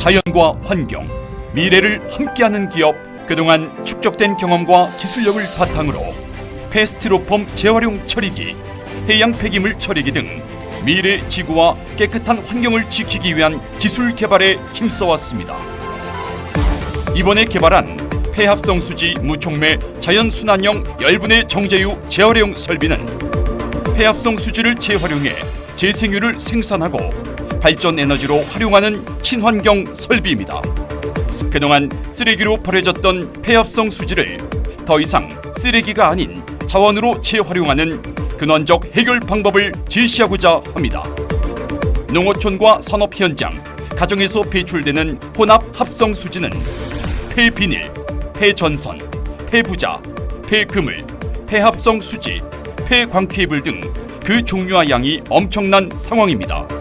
자연과 환경, 미래를 함께하는 기업 그동안 축적된 경험과 기술력을 바탕으로 페스트로폼 재활용 처리기, 해양 폐기물 처리기 등 미래 지구와 깨끗한 환경을 지키기 위한 기술 개발에 힘써왔습니다. 이번에 개발한 폐합성 수지 무촉매 자연 순환형 열분해 정제유 재활용 설비는 폐합성 수지를 재활용해 재생유를 생산하고 발전 에너지로 활용하는 친환경 설비입니다. 그동안 쓰레기로 버려졌던 폐합성 수지를 더 이상 쓰레기가 아닌 자원으로 재활용하는 근원적 해결 방법을 제시하고자 합니다. 농어촌과 산업 현장, 가정에서 배출되는 혼합 합성 수지는 폐비닐, 폐전선, 폐부자, 폐그물, 폐합성 수지, 폐광케이블 등 그 종류와 양이 엄청난 상황입니다.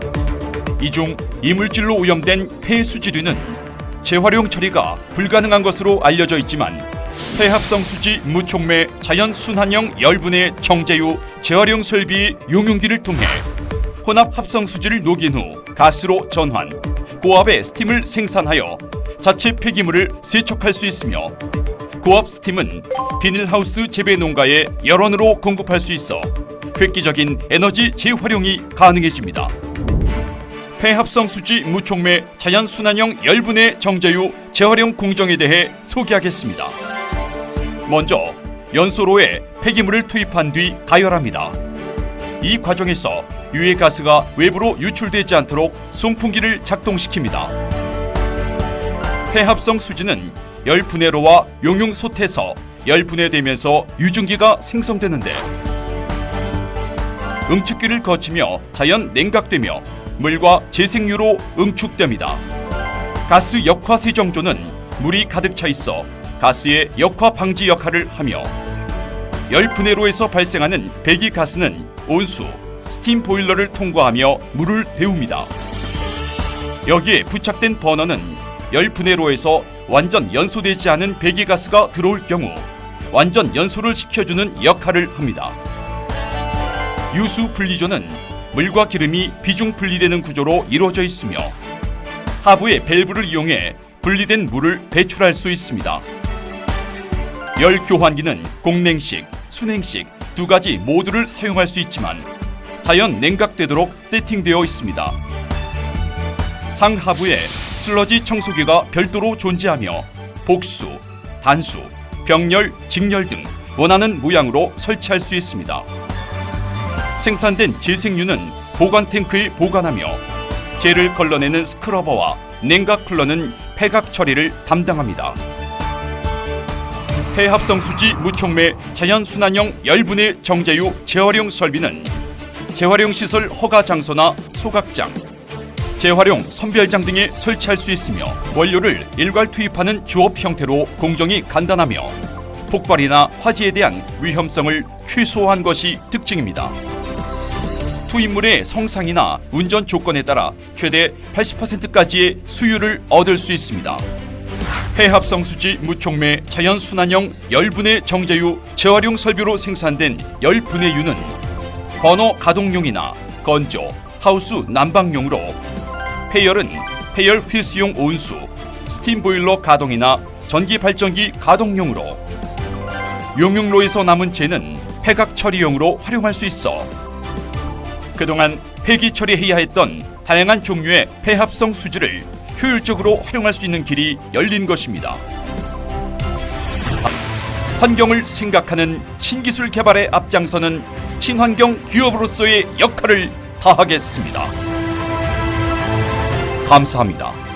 이 중 이물질로 오염된 폐수지류는 재활용 처리가 불가능한 것으로 알려져 있지만 폐합성 수지 무촉매 자연 순환형 열분해 정제유 재활용 설비의 용융기를 통해 혼합 합성 수지를 녹인 후 가스로 전환, 고압의 스팀을 생산하여 자체 폐기물을 세척할 수 있으며 고압 스팀은 비닐하우스 재배 농가에 열원으로 공급할 수 있어 획기적인 에너지 재활용이 가능해집니다. 폐합성 수지 무촉매 자연 순환형 열분해 정제유 재활용 공정에 대해 소개하겠습니다. 먼저 연소로에 폐기물을 투입한 뒤 가열합니다. 이 과정에서 유해 가스가 외부로 유출되지 않도록 송풍기를 작동시킵니다. 폐합성 수지는 열 분해로와 용융 솥에서 열 분해되면서 유증기가 생성되는데 응축기를 거치며 자연 냉각되며 물과 재생유로 응축됩니다. 가스 역화 세정조는 물이 가득 차 있어 가스의 역화 방지 역할을 하며 열 분해로에서 발생하는 배기 가스는 온수, 스팀 보일러를 통과하며 물을 데웁니다. 여기에 부착된 버너는 열 분해로에서 완전 연소되지 않은 배기 가스가 들어올 경우 완전 연소를 시켜주는 역할을 합니다. 유수 분리조는 물과 기름이 비중 분리되는 구조로 이루어져 있으며 하부의 밸브를 이용해 분리된 물을 배출할 수 있습니다. 열 교환기는 공냉식, 순행식 두 가지 모두를 사용할 수 있지만 자연 냉각되도록 세팅되어 있습니다. 상하부에 슬러지 청소기가 별도로 존재하며 복수, 단수, 병렬, 직렬 등 원하는 모양으로 설치할 수 있습니다. 생산된 재생유는 보관 탱크에 보관하며 재를 걸러내는 스크러버와 냉각 쿨러는 폐각 처리를 담당합니다. 폐합성 수지 무촉매 자연 순환형 열분해 정제유 재활용 설비는 재활용 시설 허가 장소나 소각장, 재활용 선별장 등에 설치할 수 있으며 원료를 일괄 투입하는 주업 형태로 공정이 간단하며 폭발이나 화재에 대한 위험성을 최소화한 것이 특징입니다. 투입물의 성상이나 운전 조건에 따라 최대 80%까지의 수율을 얻을 수 있습니다. 폐합성 수지 무촉매 자연 순환형 열분해 정제유 재활용 설비로 생산된 열분해유는 버너 가동용이나 건조, 하우스 난방용으로 폐열은 폐열 회수용 온수, 스팀 보일러 가동이나 전기 발전기 가동용으로 용융로에서 남은 재는 폐각 처리용으로 활용할 수 있어 그동안 폐기 처리해야 했던 다양한 종류의 폐합성 수지를 효율적으로 활용할 수 있는 길이 열린 것입니다. 환경을 생각하는 신기술 개발에 앞장서는 친환경 기업으로서의 역할을 다하겠습니다. 감사합니다.